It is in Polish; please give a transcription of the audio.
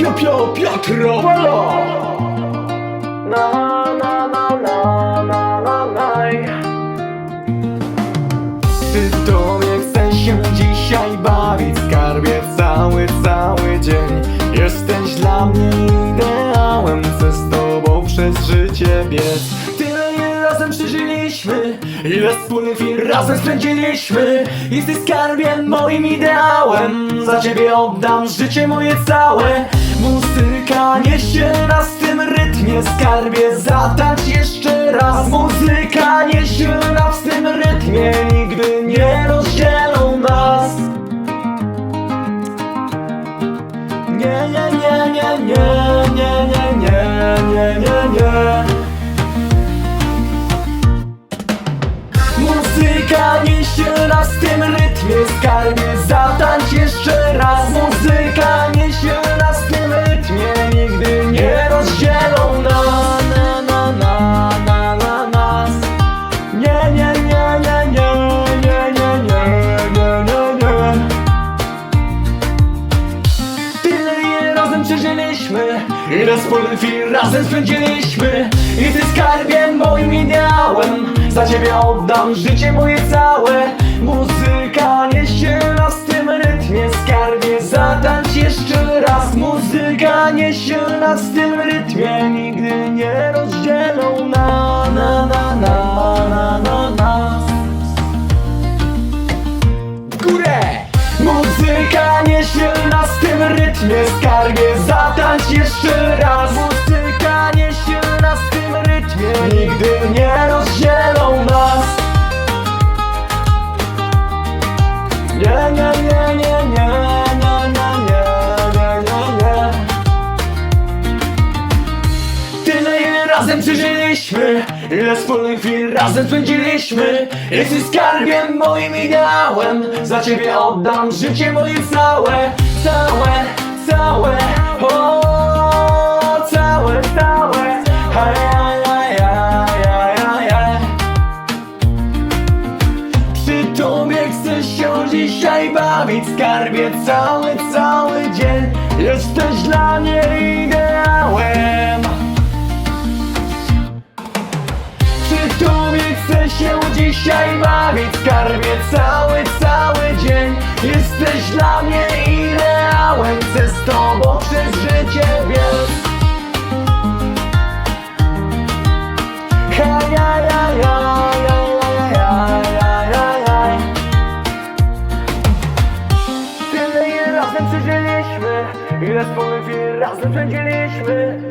pio, pio, Piotro Polo Na, na, na, na, na, na, na Przy tobie chcę się dzisiaj bawić Skarbie cały, cały dzień. Jesteś dla mnie ideałem Chcę z tobą przez życie biec przeżyliśmy Ile wspólnych chwil razem spędziliśmy. Jesteś skarbie moim ideałem Za ciebie oddam życie moje całe. Muzyka niesie nas w tym rytmie Skarbie zatańcz jeszcze raz. Muzyka niesie nas w tym rytmie Nigdy nie rozdzielą nas. Nie, nie, nie, nie, nie, nas w tym rytmie Skarbie zatańcz jeszcze raz Muzyka niesie nas w tym rytmie. Nigdy nie rozdzielą nas na, na, na, na, na, nas. Nie, nie, nie, nie, nie, nie, nie, nie, nie, nie, nie. Tyle ile razem przeżyliśmy Ile wspólnych chwil razem spędziliśmy. I ty skarbie moim ideałem Za ciebie oddam życie moje całe Muzyka niesie nas w tym rytmie Skarbie. Zatańcz jeszcze raz. Muzyka niesie nas w tym rytmie. Nigdy nie rozdzielą na na na na na na nas w górę! Muzyka niesie nas w tym rytmie Skarbie Nie, nie, nie, nie, nie, nie, nie, nie, nie, nie, nie. Tyle ile razem przeżyliśmy Ile wspólnych chwil razem spędziliśmy. Jesteś skarbiem moim ideałem Za ciebie oddam życie moje Całe, Chcę się dzisiaj bawić Skarbie cały, cały dzień. Jesteś dla mnie ideałem. Przy tobie chcę się dzisiaj bawić Skarbie cały, cały dzień? Jesteś dla mnie Ile wspólnych wir razem spędziliśmy?